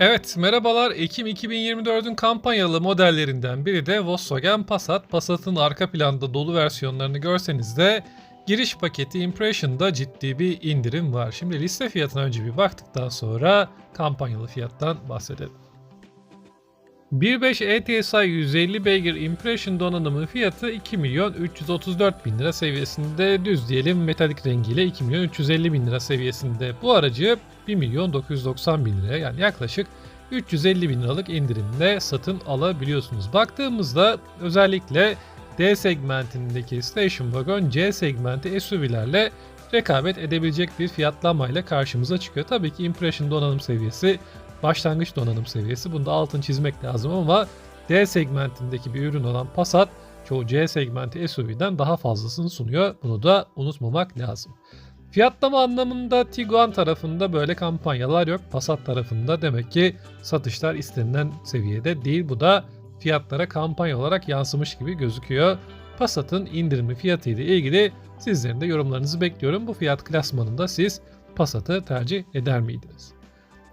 Evet, merhabalar. Ekim 2024'ün kampanyalı modellerinden biri de Volkswagen Passat. Passat'ın arka planda dolu versiyonlarını görseniz de giriş paketi Impression'da ciddi bir indirim var. Şimdi liste fiyatına önce bir baktıktan sonra kampanyalı fiyattan bahsedelim. 1.5 ETSI 150 beygir Impression donanımın fiyatı 2 milyon 334 bin lira seviyesinde düz diyelim metalik rengiyle 2 milyon 350 bin lira seviyesinde. Bu aracı 1 milyon 990 bin liraya yani yaklaşık 350 bin liralık indirimle satın alabiliyorsunuz. Baktığımızda özellikle D segmentindeki Station Wagon C segmenti SUV'lerle rekabet edebilecek bir fiyatlamayla karşımıza çıkıyor. Tabii ki Impression donanım seviyesi başlangıç donanım seviyesi. Bunda altın çizmek lazım ama D segmentindeki bir ürün olan Passat çoğu C segmenti SUV'den daha fazlasını sunuyor. Bunu da unutmamak lazım. Fiyatlama anlamında Tiguan tarafında böyle kampanyalar yok. Passat tarafında demek ki satışlar istenilen seviyede değil. Bu da fiyatlara kampanya olarak yansımış gibi gözüküyor. Passat'ın indirimli fiyatı ile ilgili sizlerin de yorumlarınızı bekliyorum. Bu fiyat klasmanında siz Passat'ı tercih eder miydiniz?